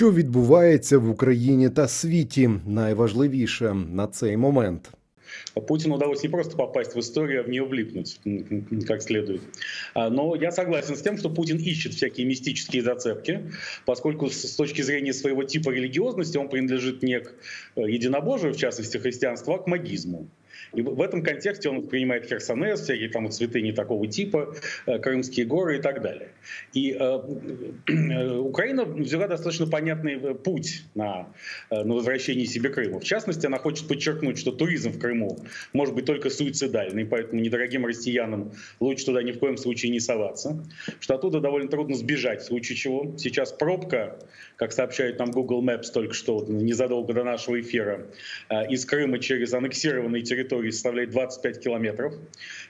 Що відбувається в Україні та світі? Найважливіше на цей момент. Путину удалось не просто попасть в историю, а в нее влипнуть как следует. Но я согласен с тем, что Путин ищет всякие мистические зацепки, поскольку с с точки зрения своего типа религиозности он принадлежит не к э, единобожию, в частности христианству, а к магизму. И в этом контексте он принимает Херсонес, всякие там вот святыни такого типа, э, Крымские горы и так далее. И э, э, Украина взяла достаточно понятный э, путь на, на возвращение себе Крыма. В частности, она хочет подчеркнуть, что туризм в Крыму может быть только суицидальный, поэтому недорогим россиянам лучше туда ни в коем случае не соваться, что оттуда довольно трудно сбежать, в случае чего. Сейчас пробка, как сообщает нам Google Maps только что, незадолго до нашего эфира, из Крыма через аннексированные территории составляет 25 километров.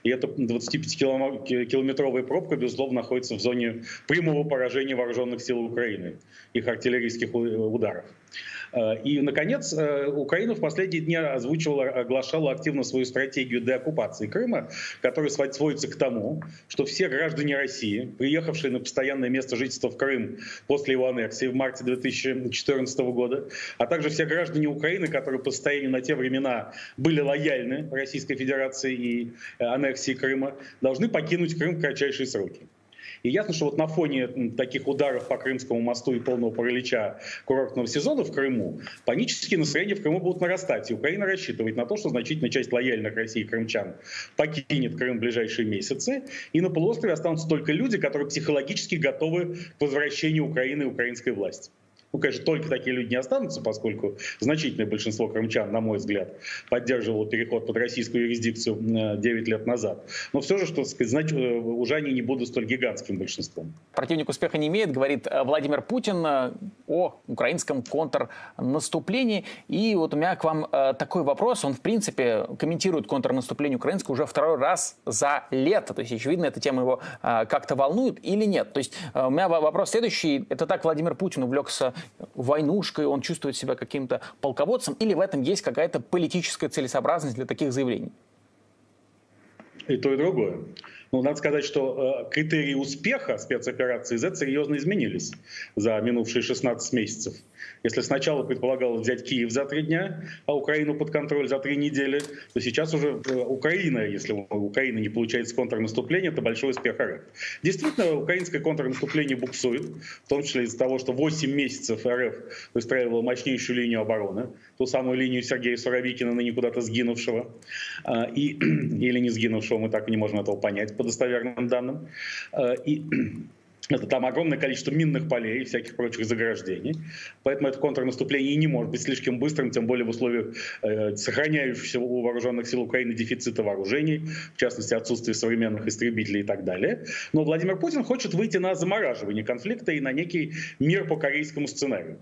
И эта 25-километровая пробка, безусловно, находится в зоне прямого поражения вооруженных сил Украины, их артиллерийских ударов. Э, И, наконец, э, Украина в последние дни озвучивала, оглашала активно свою стратегию деоккупации Крыма, которая сводится к тому, что все граждане России, приехавшие на постоянное место жительства в Крым после его аннексии в марте 2014 года, а также все граждане Украины, которые по состоянию на те времена были лояльны Российской Федерации и э, аннексии Крыма, должны покинуть Крым в кратчайшие сроки. И ясно, что вот на фоне таких ударов по Крымскому мосту и полного паралича курортного сезона в Крыму, панические настроения в Крыму будут нарастать. И Украина рассчитывает на то, что значительная часть лояльных России крымчан покинет Крым в ближайшие месяцы. И на полуострове останутся только люди, которые психологически готовы к возвращению Украины и украинской власти. Ну, конечно, только такие люди не останутся, поскольку значительное большинство крымчан, на мой взгляд, поддерживало переход под российскую юрисдикцию э, 9 лет назад. Но все же, что сказать, знач- э, уже они не будут столь гигантским большинством. Противник успеха не имеет, говорит э, Владимир Путин э, о украинском контрнаступлении. И вот у меня к вам э, такой вопрос. Он, в принципе, комментирует контрнаступление украинского уже второй раз за лето. То есть, очевидно, эта тема его э, как-то волнует или нет. То есть, э, у меня во- вопрос следующий. Это так Владимир Путин увлекся войнушкой, он чувствует себя каким-то полководцем, или в этом есть какая-то политическая целесообразность для таких заявлений? И то, и другое. Ну, надо сказать, что э, критерии успеха спецоперации Z серьезно изменились за минувшие 16 месяцев. Если сначала предполагалось взять Киев за три дня, а Украину под контроль за три недели, то сейчас уже э, Украина, если у Украины не получается контрнаступление, это большой успех РФ. Действительно, украинское контрнаступление буксует, в том числе из-за того, что 8 месяцев РФ выстраивала мощнейшую линию обороны, ту самую линию Сергея Суровикина, ныне куда-то сгинувшего, а, и, или не сгинувшего, мы так и не можем этого понять по достоверным данным. А, И это там огромное количество минных полей и всяких прочих заграждений. Поэтому это контрнаступление не может быть слишком быстрым, тем более в условиях э, сохраняющегося у вооруженных сил Украины дефицита вооружений, в частности, отсутствия современных истребителей и так далее. Но Владимир Путин хочет выйти на замораживание конфликта и на некий мир по корейскому сценарию.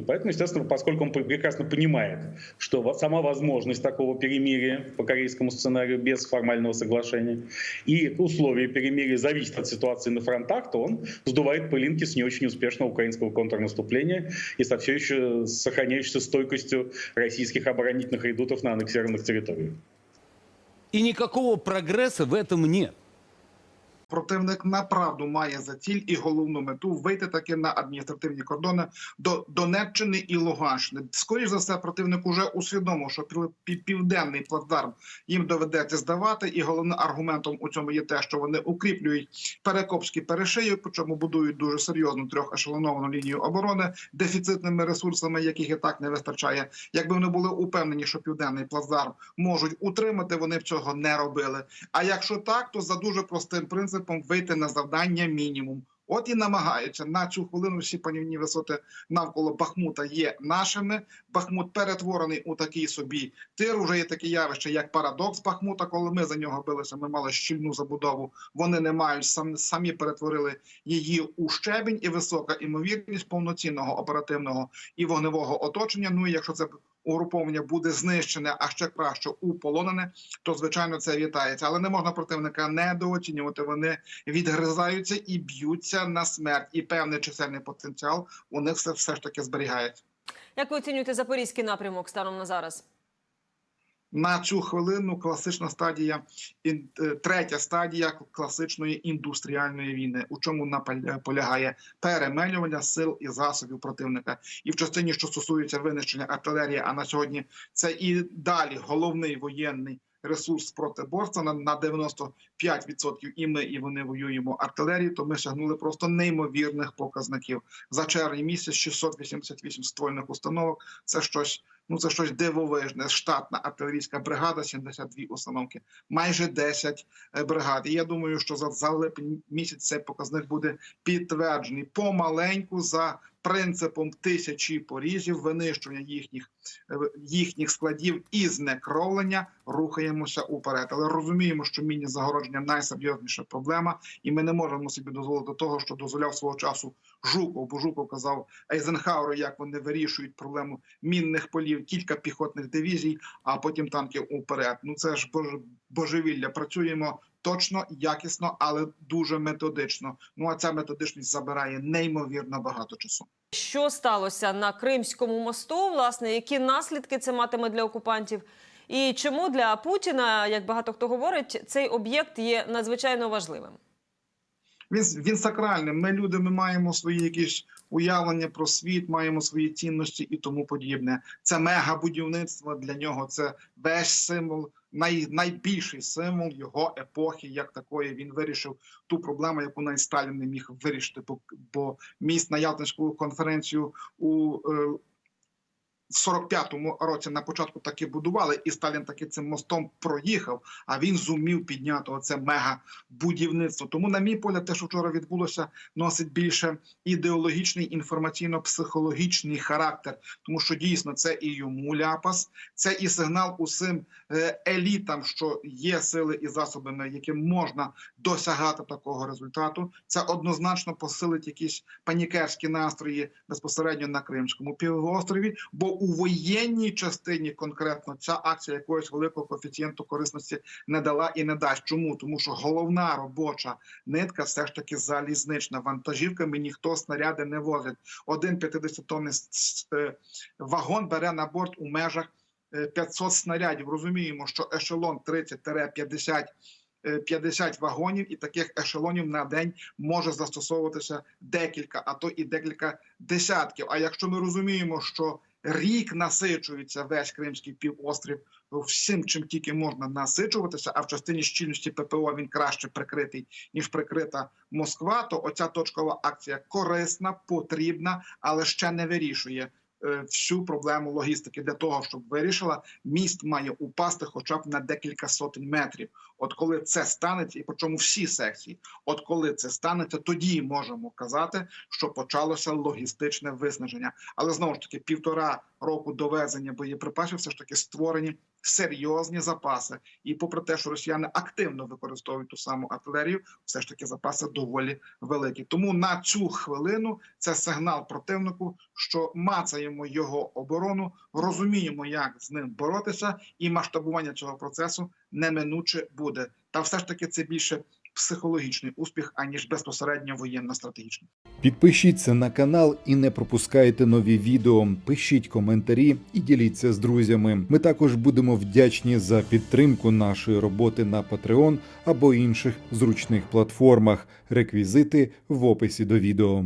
И поэтому, естественно, поскольку он прекрасно понимает, что сама возможность такого перемирия по корейскому сценарию без формального соглашения и условия перемирия зависит от ситуации на фронтах, то он сдувает пылинки с не очень успешного украинского контрнаступления и со все еще сохраняющейся стойкостью российских оборонительных редутов на аннексированных территориях. И никакого прогресса в этом нет. Противник направду має за ціль і головну мету вийти таки на адміністративні кордони до Донеччини і Луганщини. Скоріше за все, противник уже усвідомив, що пів- пів- південний плацдарм їм доведеться здавати. І головним аргументом у цьому є те, що вони укріплюють перекопські перешиї, причому будують дуже серйозну трьохешелоновану лінію оборони дефіцитними ресурсами, яких і так не вистачає. Якби вони були упевнені, що південний плацдарм можуть утримати, вони б цього не робили. А якщо так, то за дуже простим принципом вийти на завдання мінімум. От і намагаються на цю хвилину всі панівні висоти навколо Бахмута є нашими. Бахмут перетворений у такий собі тир. Уже є таке явище, як парадокс Бахмута. Коли ми за нього билися, ми мали щільну забудову. Вони не мають сам, самі перетворили її у щебінь і висока імовірність повноцінного оперативного і вогневого оточення. Ну і якщо це угруповання буде знищене, а ще краще уполонене, то звичайно це вітається. Але не можна противника недооцінювати. Вони відгризаються і б'ються на смерть, і певний чисельний потенціал у них все, все ж таки зберігається. Як ви оцінюєте запорізький напрямок станом на зараз? На цю хвилину класична стадія, е, третя стадія класичної індустріальної війни, у чому напал- полягає перемелювання сил і засобів противника, і в частині, що стосується винищення артилерії, а на сьогодні це і далі головний воєнний ресурс протиборця на, на 95% і ми, і вони воюємо артилерією, то ми сягнули просто неймовірних показників. За червень місяць 688 ствольних установок. Це щось, ну це щось дивовижне. Штатна артилерійська бригада, 72 установки, майже 10 е, бригад. І я думаю, що за, за липень місяць цей показник буде підтверджений помаленьку за принципом тисячі порізів, винищення їхніх е, їхніх складів і знекровлення рухаємося уперед. Але розуміємо, що міні загородження найсерйозніша проблема, і ми не можемо собі дозволити того, що дозволяв свого часу Жуков. Бо Жуков казав Ейзенхауру, як вони вирішують проблему мінних полів, кілька піхотних дивізій, а потім танків уперед. Ну це ж боже божевілля. Працюємо точно, якісно, але дуже методично. Ну а ця методичність забирає неймовірно багато часу. Що сталося на Кримському мосту? Власне, які наслідки це матиме для окупантів? І чому для Путіна, як багато хто говорить, цей об'єкт є надзвичайно важливим? Він він сакральний. Ми люди, ми маємо свої якісь уявлення про світ, маємо свої цінності і тому подібне. Це мегабудівництво для нього. Це весь символ, най, найбільший символ його епохи, як такої. Він вирішив ту проблему, яку навіть Сталін не міг вирішити. Бо, бо міст на Ялтинську конференцію у е, в 45-му році на початку таки будували, і Сталін таки цим мостом проїхав. А він зумів підняти оце мега будівництво. Тому, на мій погляд, те, що вчора відбулося, носить більше ідеологічний інформаційно-психологічний характер, тому що дійсно це і йому ляпас, це і сигнал усім е, елітам, що є сили і засоби, яким можна досягати такого результату. Це однозначно посилить якісь панікерські настрої безпосередньо на Кримському півострові. Бо у воєнній частині конкретно ця акція якогось великого коефіцієнту корисності не дала і не дасть. Чому тому, що головна робоча нитка все ж таки залізнична вантажівками ніхто снаряди не возить. Один 50-тонний е, вагон бере на борт у межах е, 500 снарядів. Розуміємо, що ешелон 30-50 е, 50 вагонів, і таких ешелонів на день може застосовуватися декілька, а то і декілька десятків. А якщо ми розуміємо, що рік насичується весь Кримський півострів всім, чим тільки можна насичуватися, а в частині щільності ППО він краще прикритий ніж прикрита Москва. То оця точкова акція корисна, потрібна, але ще не вирішує всю проблему логістики. Для того щоб вирішила, міст має упасти хоча б на декілька сотень метрів. От коли це станеться, і причому всі секції, от коли це станеться, тоді можемо казати, що почалося логістичне виснаження. Але знову ж таки, півтора року довезення боєприпасів все ж таки створені серйозні запаси. І попри те, що росіяни активно використовують ту саму артилерію, все ж таки запаси доволі великі. Тому на цю хвилину це сигнал противнику, що мацаємо його оборону, розуміємо, як з ним боротися, і масштабування цього процесу неминуче буде. Та все ж таки це більше психологічний успіх, аніж безпосередньо воєнно-стратегічний. Підпишіться на канал і не пропускайте нові відео. Пишіть коментарі і діліться з друзями. Ми також будемо вдячні за підтримку нашої роботи на Patreon або інших зручних платформах. Реквізити в описі до відео.